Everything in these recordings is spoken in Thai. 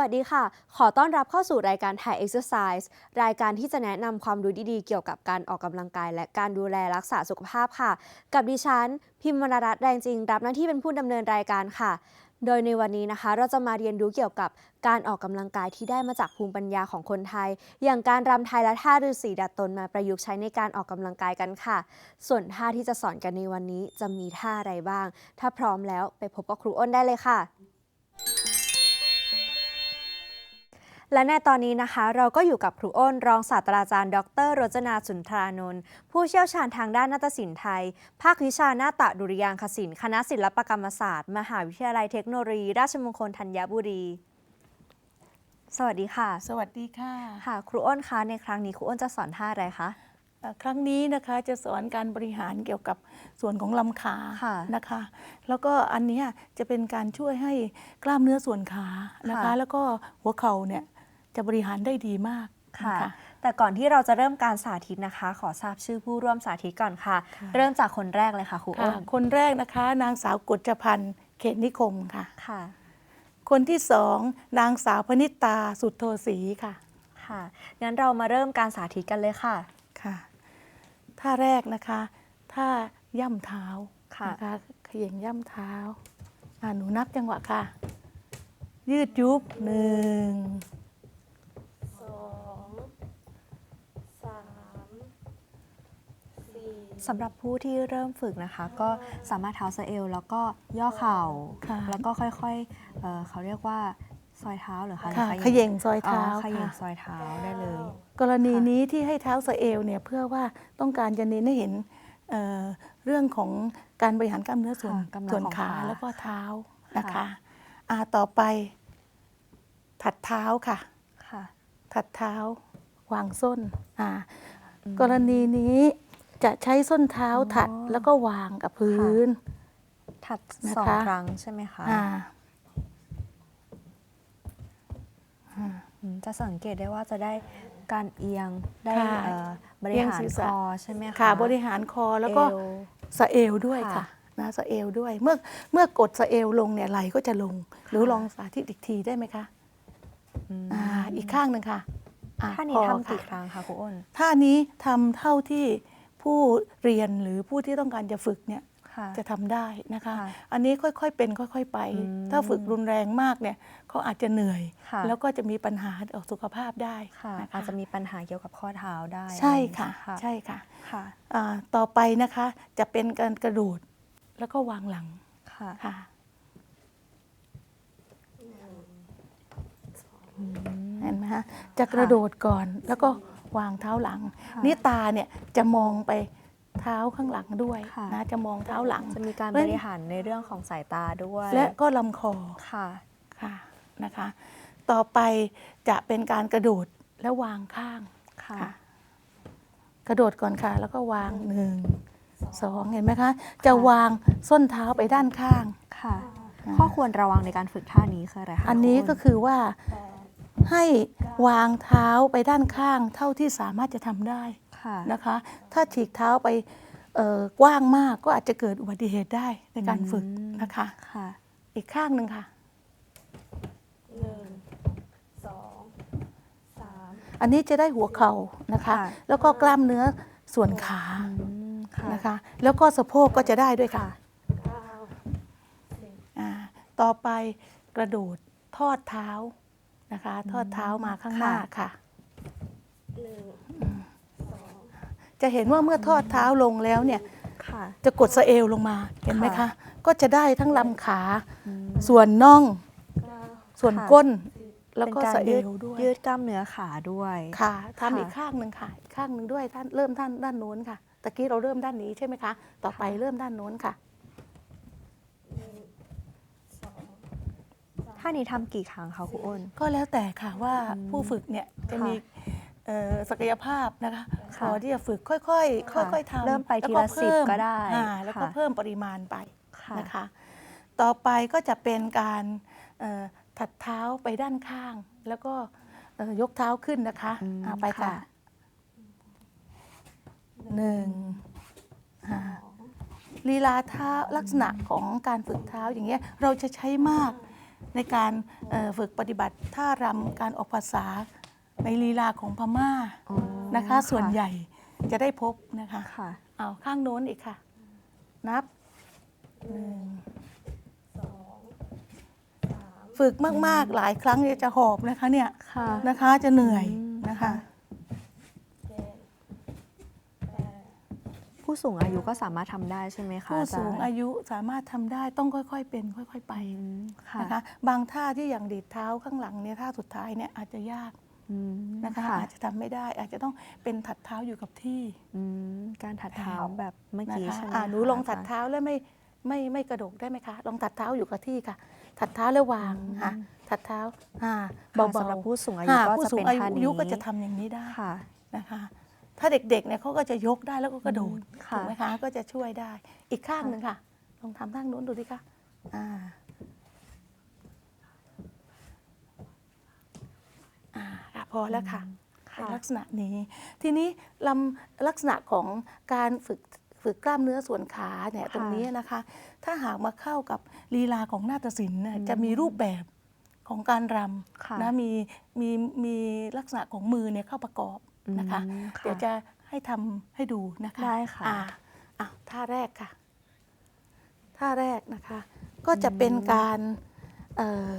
วัสดีค่ะ ขอต้อนรับเข้าสู่รายการ Thai Exercise รายการที่จะแนะนำความรู้ดีๆ เกี่ยวกับการออกกำลังกาย และการดูแลรักษาสุขภาพค่ะ กับดิฉัน พิมพ์มรรัตน์แรงจริง รับหน้าที่เป็นผู้ดำเนินรายการค่ะ โดยในวันนี้นะคะ เราจะมาเรียนรู้เกี่ยวกับการออกกำลังกายที่ได้มาจากภูมิปัญญาของคนไทย อย่างการรำไทยและท่าฤาษีดัดตนมาประยุกต์ใช้ในการออกกำลังกายกันค่ะ ส่วนท่าที่จะสอนกันในวันนี้จะมีท่าอะไรบ้าง ถ้าพร้อมแล้วไปพบกับครูอ้นได้เลยค่ะ และในตอนนี้นะคะ เราก็อยู่กับครูอ้น รองศาสตราจารย์ ดรรจนาสุนทรานนท์ผู้เชี่ยวชาญทางด้านนาฏศิลป์ไทย ภาควิชานาฏดุริยางคศิลป์คณะศิลปกรรมศาสตร์ มหาวิทยาลัยเทคโนโลยี ราชมงคลธัญบุรี สวัสดีค่ะ สวัสดีค่ะค่ะ ครูอ้นคะในครั้งนี้ครูอ้นจะสอนท่าอะไรคะเอ่อครั้งนี้นะคะจะสอนการบริหารเกี่ยวกับส่วนของลำขาค่ะนะคะ แล้วก็อันเนี้ยจะเป็นการช่วยให้กล้ามเนื้อส่วนขานะคะ ค่ะ แล้วก็หัวเข่าเนี่ย จะบริหารได้ดีมากค่ะนแต่ก่อนที่เราจะเริ่มการสาธิตนะคะ ขอทราบชื่อผู้ร่วมสาธิตก่อนค่ะค่ะเริ่มจากคนแรกเลยค่ะครูค่ะอ้นคนแรกนะคะ นางสาวกฎจพันธ์เขตนิคมค่ะค่ะ คนที่สองนางสาวพนิตาสุดโทศรีค่ะค่ะงั้นเรามาเริ่มการสาธิตกันเลยค่ะค่ะท่าแรกนะคะท่าย่ำเท้าค่ะนะคะเขย่งย่ำเท้าอ่าหนูนับจังหวะค่ะ ยืดยุบหนึ่งสองสาม สี่สำหรับผู้ที่เริ่มฝึกนะคะ ก็สามารถเท้าสะเอวแล้วก็ย่อเข่า ค่ะ แล้วก็ค่อยๆเอ่อเขาเรียกว่าซอยเท้าเหรือคะค่ะหรือเขย่งซอยเท้าเขย่งค่ะ ซอยเท้าได้เลย กรณีค่ะนี้ที่ให้เท้าสะเอวเนี่ยเพื่อว่าต้องการจะเน้นให้เห็นเอ่อเรื่องของการบริหารกล้ามเนื้อส่วนค่ะกำลังส่วนของขาขาแล้วก็เท้านะค่ะคะอ่าต่อไป ถัดเท้าค่ะ ค่ะถัดเท้า วางส้นอ่า อืม กรณีนี้ จะใช้ส้นเท้าถัดอ๋อแล้วก็วางกับพื้น ถัดนะคะสองครั้งใช่ไหมคะอ่าอืมจะสังเกตได้ว่าจะได้การเอียงได้ค่ะเอ่อบริเอียงหารศีรคษะอใช่ไหมคะขาบริหารคอแล้วก็เอวสะเอวด้วยค่ะค่ะนะสะเอวด้วยเมื่อเมื่อกดสะเอวลงเนี่ยไหลก็จะลง หรือลองสาธิตอีกทีได้ไหมคะอืมอ่าอีกข้างหนึ่งค่ะอะท่านี้พอทำกี่ค่ะครั้งคะครูอ้นท่านี้ทำเท่าที่ ผู้เรียนหรือผู้ที่ต้องการจะฝึกเนี่ยค่ะจะทำได้นะคะค่ะอันนี้ค่อยๆเป็นค่อยๆไปอืมถ้าฝึกรุนแรงมากเนี่ยเขาอาจจะเหนื่อยค่ะแล้วก็จะมีปัญหาต่อสุขภาพได้ค่ะนคอาจจะมีปัญหาเกี่ยวกับข้อเท้าได้ ใช่อไรอย่างค่ะเงี้ยใช่ค่ะค่ะอ่าต่อไปนะคะจะเป็นการกระโดดแล้วก็วางหลังค่ะค่ะอืมเห็นไหมคะจะกระโดดก่อนแล้วก็ วางเท้าหลัง ค่ะนี่ตาเนี่ยจะมองไปเท้าข้างหลังด้วยค่ะ นะจะมองเท้าหลัง จะมีการเพราะบริหารในเรื่องของสายตาด้วยและก็ลำคอค่ะ ค่ะนะคะ ต่อไปจะเป็นการกระโดดแล้ววางข้างค่ะ ค่ะ กระโดดก่อนค่ะ แล้วก็วางหนึ่งสองเห็นไหมคะ จะวางส้นเท้าไปด้านข้าง ค่ะ ข้อควรระวังในการฝึกท่านี้คืออะไรคะอันนี้ครูก็คือว่า ให้วางเท้าไปด้านข้างเท่าที่สามารถจะทำได้ค่ะนะคะ ถ้าฉีกเท้าไปเอ่อกว้างมากก็อาจจะเกิดอุบัติเหตุได้ในการฝึกอืมนะคะค่ะอีกข้างหนึ่งค่ะอันนี้จะได้หัวเข่านะคะค่ะแล้วก็กล้ามเนื้อส่วนขาอืมค่ะนะคะ แล้วก็สะโพกก็จะได้ด้วยค่ะอ่าต่อไปกระโดดทอดเท้า นะคะ ทอดเท้ามาข้างหน้าค่ะจะเห็นว่าเมื่อทอดเท้าลงแล้วเนี่ยค่ะ จะกดสะเอวลงมาเห็นไหมค่ะคะก็จะได้ทั้งลำขา ส่วนน่อง ส่วนค่ะก้น แล้วก็เป็นการสะเอยืดวด้วยยืดกล้ามเนื้อขาด้วยค่ะทำค่ะอีกข้างหนึ่งค่ะอีกข้างหนึ่งด้วยท่านเริ่มท่านด้านโน้นค่ะตะกี้เราเริ่มด้านนี้ใช่ไหมคะ ต่อไปเริ่มด้านโน้นค่ะานี้ทำกี่ครั้งคะครูอ้น ก็แล้วแต่ค่ะว่าอืมผู้ฝึกเนี่ยจะค่ะมีเอ่อศักยภาพนะคะพค่ะอที่จะฝึกค่อยๆค่ะค่อยๆทำเริ่มไปแล้วทีละเพิ่ม10ก็ได้อ่าแล้วก็ค่ะ เพิ่มปริมาณไปค่ะนะคะ ต่อไปก็จะเป็นการเอ่อถัดเท้าไปด้านข้าง แล้วก็เอ่อยกเท้าขึ้นนะคะอืมอ่าไปค่ะค่ะหนึ่งอ่าลีลาเท้าลักษณะของการฝึกเท้าอย่างเงี้ยเราจะใช้มาก ในการเอ่อฝึกปฏิบัติท่ารำการออกภาษาในลีลาของพม่าอ๋อนะคะ ส่วนใหญ่จะได้พบนะคะค่ะเอาข้างโน้นอีกค่ะ นับหนึ่งฝึกมาก ๆ หลายครั้งเนี่ยจะหอบนะคะเนี่ยค่ะนะคะจะเหนื่อยอืมนะคะ ผู้สูงอายุก็สามารถทำได้ใช่ไหมคะผู้จรสูงย์ อายุสามารถทำได้ต้องค่อยๆเป็น ค่อย ๆ ไปอืมค่ะนะคะบางท่าที่อย่างดีดเท้าข้างหลังเนี่ยท่าสุดท้ายเนี่ยอาจจะยากอืมนะคะอาจจะทำไม่ได้ อาจจะต้องเป็นถัดเท้าอยู่กับที่ อืมการถัดเท้าแบบเมื่อนะกี้คะใช่ไหมอ่าหนูลองถัดอาจารย์ เท้าแล้วไม่ไม่ไม่กระดกได้ไหมคะ ลองถัดเท้าอยู่กับที่ค่ะถัดเท้าแล้ววางค่ะถัดเท้าอ่าค่ะเบาสำหรับๆผู้สูงอายุอ่าก็ผู้จะสูเป็งนอาท่านี้ยุก็จะทำอย่างนี้ได้ค่ะ นะคะ ถ้าเด็กๆเนี่ยเขาก็จะยกได้แล้วก็กระโดดอืมค่ะ ถูกไหมคะ ก็จะช่วยได้ อีกข้างหนึ่งค่ะ ลองทำข้างนู้นดูดิคะอ่าอ่าค่ะพอแล้วค่ะเป็นค่ะลักษณะนี้ ทีนี้ลำลักษณะของการฝึกฝึกกล้ามเนื้อส่วนขาเนี่ยค่ะตรงนี้นะคะ ถ้าหากมาเข้ากับลีลาของนาฏศิลป์เนี่ยจะมีรูปแบบของการรค่ะำนะมีมีมีลักษณะของมือเนี่ยเข้าประกอบ นะคะอืมค่ะเดี๋ยวจะให้ทำให้ดูนะคะได้ค่ะอ่าอะท่าแรกค่ะ ท่าแรกนะคะ ก็จะเป็นการเอ่อ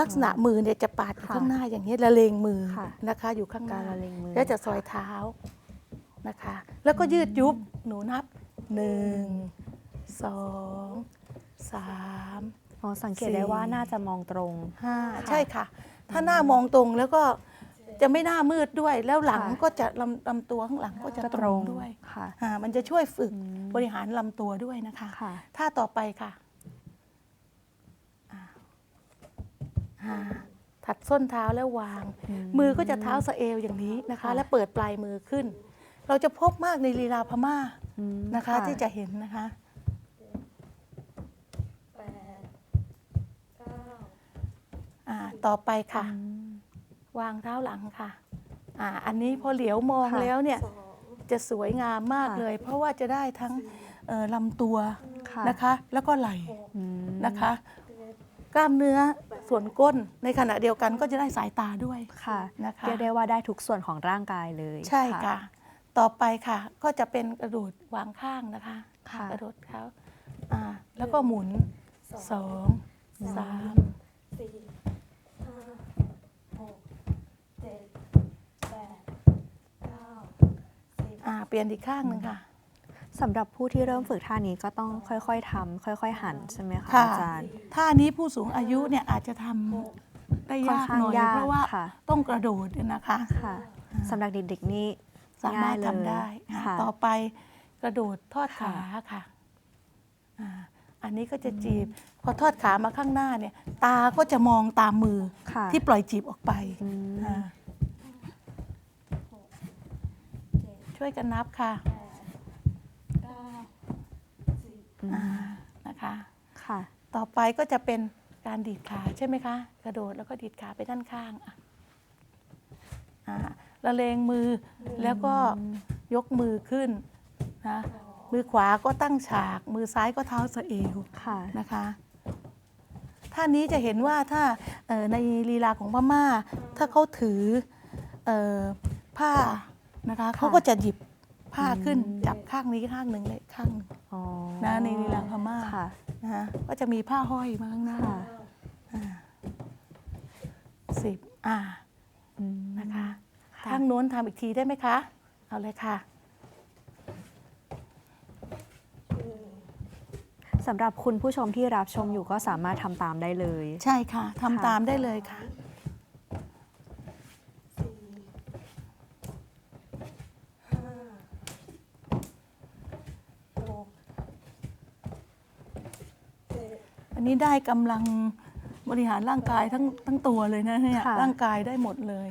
ลักษณะมือเนี่ยจะปาดอยู่ค่ะข้างหน้าอย่างนี้ละเลงมือค่ะนะคะ อยู่ข้างหกาน้ารละเลงมือแล้วจะซอยเท้านะคะ แล้วก็ยืดยุบหนูนับหนึ่งสองสามอ๋อสังเกตสี่ได้ว่าน่าจะมองตรงห้าค่ะใช่ค่ะ ถ้าหน้ามองตรงแล้วก็ จะไม่หน้ามืดด้วย แล้วหลังค่ะ ก็จะลำลำตัวข้างหลังก็จะก็ตตรรงงด้วยค่ะ อ่ามันจะช่วยฝึกอืม บริหารลำตัวด้วยนะคะ ค่ะ ท่าต่อไปค่ะอ่าอ่าถัดส้นเท้าแล้ววาง มือก็จะเท้าสะเอวอย่างนี้นะคะ ค่ะ และเปิดปลายมือขึ้น เราจะพบมากในลีลาพม่าอืมนะคะ ที่จะเห็นนะคะอ่าต่อไปค่ะ อืม วางเท้าหลังค่ะอ่าอันนี้พอเหลียวมองค่ะแล้วเนี่ยจะสวยงามมากค่ะ เลย เพราะว่าจะได้ทั้งเอ่อลำตัวค่ะนะคะ แล้วก็ไหล่อืมนะคะ กล้ามเนื้อส่วนก้นในขณะเดียวกันก็จะได้สายตาด้วยค่ะนะคะ เรียกได้ว่าได้ทุกส่วนของร่างกายเลยใช่ค่ะ ต่อไปค่ะ ก็จะเป็นกระโดดวางข้างนะคะ ค่ะ กระโดดเท้าอ่าแล้วก็หมุนสองสาม อ่าเปลี่ยนอีกข้างหนึ่งค่ะ สำหรับผู้ที่เริ่มฝึกท่านี้ก็ต้องค่อยๆทำค่อย ๆ หันใช่ไหมคะค่ะ อาจารย์ ท่านี้ผู้สูงอายุเนี่ยอาจจะทำได้ค่อนยากข้างหน่อยยากเพราะว่าค่ะ ต้องกระโดดเนี่ยนะคะ ค่ะสำหรับเด็กๆนี่ สามารถง่ยเลยทำได้อะค่ะ ต่อไปกระโดดทอดค่ะขาค่ะอ่าอันนี้ก็จะจีบ พอทอดขามาข้างหน้าเนี่ย ตาก็จะมองตามมือค่ะที่ปล่อยจีบออกไปอืม อ่า ช่วยกันนับค่ะอืมอ่านะคะ ค่ะ ต่อไปก็จะเป็นการดีดขาใช่ไหมคะ กระโดดแล้วก็ดีดขาไปด้านข้างอะอ่าละเลงมือแล้วก็ยกมือขึ้นนะมือขวาก็ตั้งฉาก มือซ้ายก็เท้าสะเอวค่ะนะคะท่านี้จะเห็นว่าถ้าเอ่อในลีลาของพม่า ถ้าเขาถือเออผ้า นะคะเขาก็จะหยิบผ้าขึ้นจับข้างนี้ข้างหนึ่งเลยข้างหนึ่งอ๋อนะในลีลาพม่าค่ะนะคะก็จะมีผ้าห้อยมาข้างหน้าค่ะสิบอ่าอืมนะคะค่ะค่ะข้างโน้นทำอีกทีได้ไหมคะ เอาเลยค่ะสำหรับคุณผู้ชมที่รับชมอยู่ก็สามารถทำตามได้เลย ใช่ค่ะทำค่ะตามได้เลยค่ะ ได้กำลังบริหารร่างกายทั้งทั้งตัวเลยนะเนี่ยค่ะ ร่างกายได้หมดเลย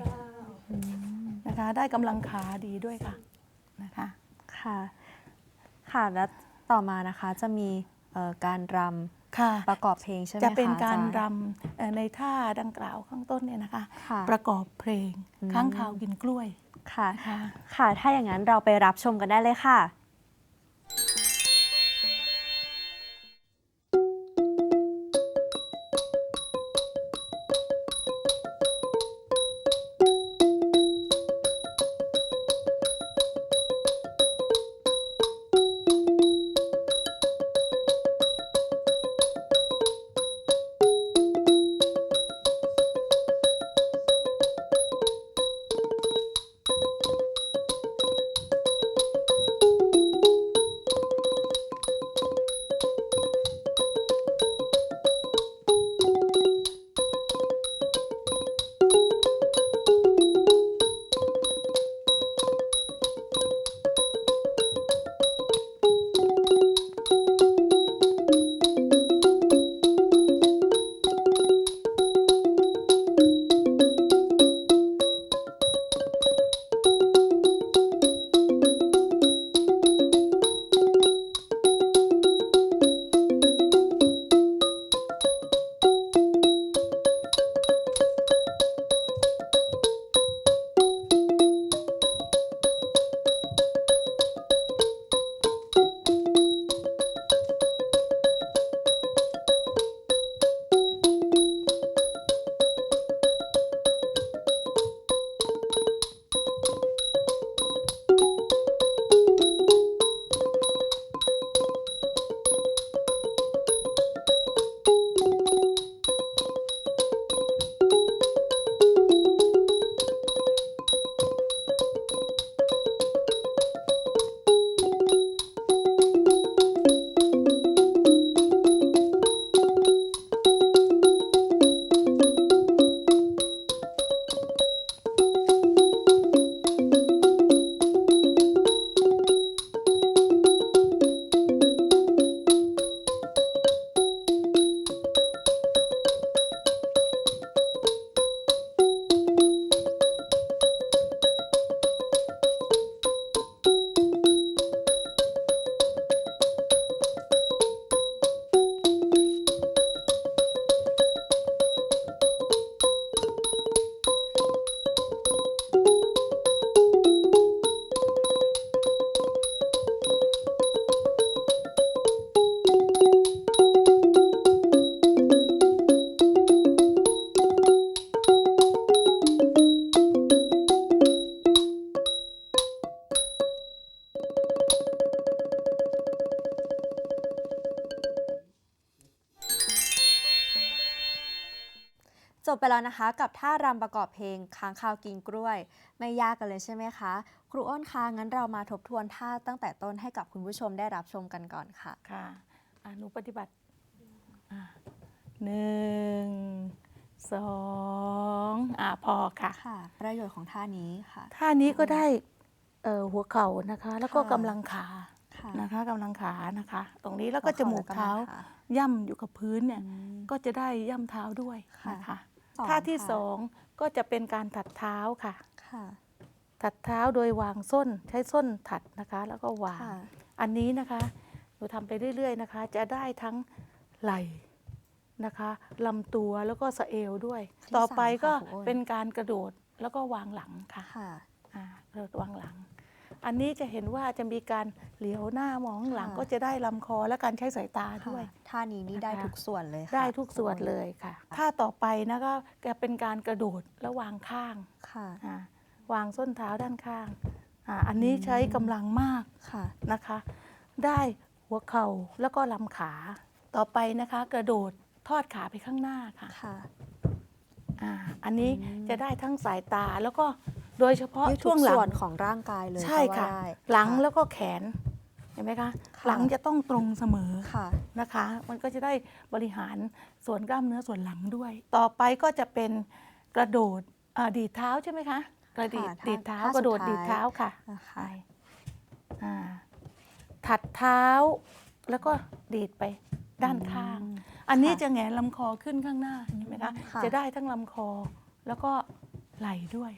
นะคะ ได้กำลังขาดีด้วยค่ะนะคะ ค่ะค่ะและต่อมานะคะจะมีเอ่อการรค่ะำประกอบเพลงใช่ไหมจะคะเป็นการอจรำเอ่อในท่าดังกล่าวข้างต้นเนี่ยนะคะ ค่ะ ประกอบเพลงอืมข้างข่าวกินกล้วยค่ะ นะคะ ค่ะ ถ้าอย่างนั้นเราไปรับชมกันได้เลยค่ะ แล้วนะคะกับท่ารำประกอบเพลงค้างคาวกินกล้วย ไม่ยากกันเลยใช่ไหมคะ ครูอ้นคะงั้นเรามาทบทวนท่าตั้งแต่ต้นให้กับคุณผู้ชมได้รับชมกันก่อนค่ะ ค่ะอะหนูปฏิบัติอะหนึ่งสองอะพอค่ะ ค่ะ ประโยชน์ของท่านี้ค่ะ ท่านี้ก็ได้เอ่อหัวเข่านะคะ แล้วก็ค่ะ กำลังขาค่ะนะคะกำลังขานะคะ ตรงนี้แล้วก็จมูกเท้าหัวข่และกำลังขาย่ำอยู่กับพื้นเนี่ยอืมก็จะได้ย่ำเท้าด้วยค่ะ นะคะ สองท่าที่ค่ะสองก็จะเป็นการถัดเท้าค่ะ ค่ะถัดเท้าโดยวางส้นใช้ส้นถัดนะคะ แล้วก็วาง ค่ะอันนี้นะคะหนูทำไปเรื่อย ๆ นะคะ จะได้ทั้งไหล่นะคะลำตัวแล้วก็สะเอวด้วย ที่ต่อไปสามค่ะก็ครูอ้น เป็นการกระโดดแล้วก็วางหลังค่ะค่ะ อ่ากระโดดวางหลัง อันนี้จะเห็นว่าจะมีการเหลียวหน้ามองหลังค่ะ ก็จะได้ลำคอและการใช้สายตาค่ะด้วย ท่านี้นี่ได้นะคะ ทุกส่วนเลยค่ะได้ทุกส่วนเลยค่ะถ้าต่อไปนะก็จะเป็นการกระโดดแล้ววางข้างค่ะ อ่าวางส้นเท้าด้านข้างอ่าอันนี้ใช้กำลังมากค่ะ นะคะ ได้หัวเข่าแล้วก็ลำขาต่อไปนะคะ กระโดดทอดขาไปข้างหน้าค่ะค่ะ อ่าอันนี้อืม จะได้ทั้งสายตาแล้วก็ โดยเฉพาะยืดทุช่วกงหลัส่วนงของร่างกายเลยใช่ก็ว่าค่ะได้หลังค่ะแล้วก็แขนเห็นไหมคะค่ะหลังจะต้องตรงเสมอค่ะ นะคะ มันก็จะได้บริหารส่วนกล้ามเนื้อส่วนหลังด้วย ต่อไปก็จะเป็นกระโดดอ่าดีดเท้าใช่ไหมคะกระดีดค่ะท่าดีดเท้าท่ากระโดดสุดท้ายดีดเท้าค่ะนะคะ ใช่อ่าถัดเท้าแล้วก็ดีดไปด้านข้างอืมอันนี้ค่ะจะแหงนลำคอขึ้นข้างหน้าเห็นไหมคะ ค่ะ จะได้ทั้งลำคอแล้วก็ไหล่ด้วย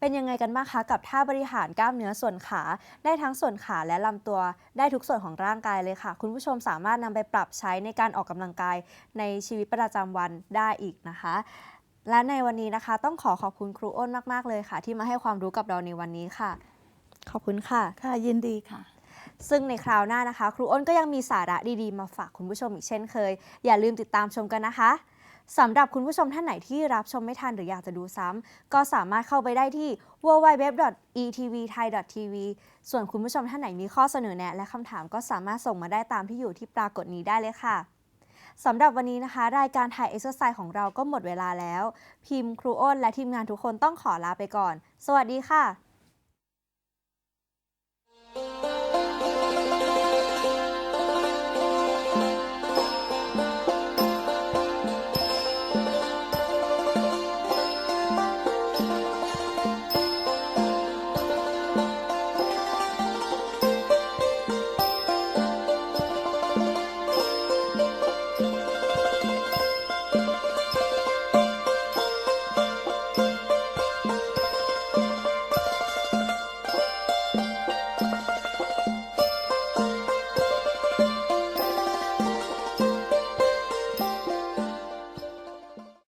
เป็นยังไงกันบ้างคะกับท่าบริหารกล้ามเนื้อส่วนขา ได้ทั้งส่วนขาและลำตัว ได้ทุกส่วนของร่างกายเลยค่ะ คุณผู้ชมสามารถนำไปปรับใช้ในการออกกำลังกายในชีวิตประจำวันได้อีกนะคะ และในวันนี้นะคะ ต้องขอขอบคุณครูอ้นมาก ๆ เลยค่ะ ที่มาให้ความรู้กับเราในวันนี้ค่ะ ขอบคุณค่ะ ค่ะยินดีค่ะซึ่งในคราวหน้านะคะ ครูอ้นก็ยังมีสาระดีๆ มาฝากคุณผู้ชมอีกเช่นเคย อย่าลืมติดตามชมกันนะคะ สำหรับคุณผู้ชมท่านไหนที่รับชมไม่ทันหรืออยากจะดูซ้ำก็สามารถเข้าไปได้ที่ www.etvthai.tv ส่วนคุณผู้ชมท่านไหนมีข้อเสนอแนะ และคำถามก็สามารถส่งมาได้ตามที่อยู่ที่ปรากฏนี้ได้เลยค่ะสำหรับวันนี้นะคะ รายการถ่ายเอ็กซ์ไซส์ของเราก็หมดเวลาแล้ว พิมพ์ครูอ้นและทีมงานทุกคนต้องขอลาไปก่อน สวัสดีค่ะ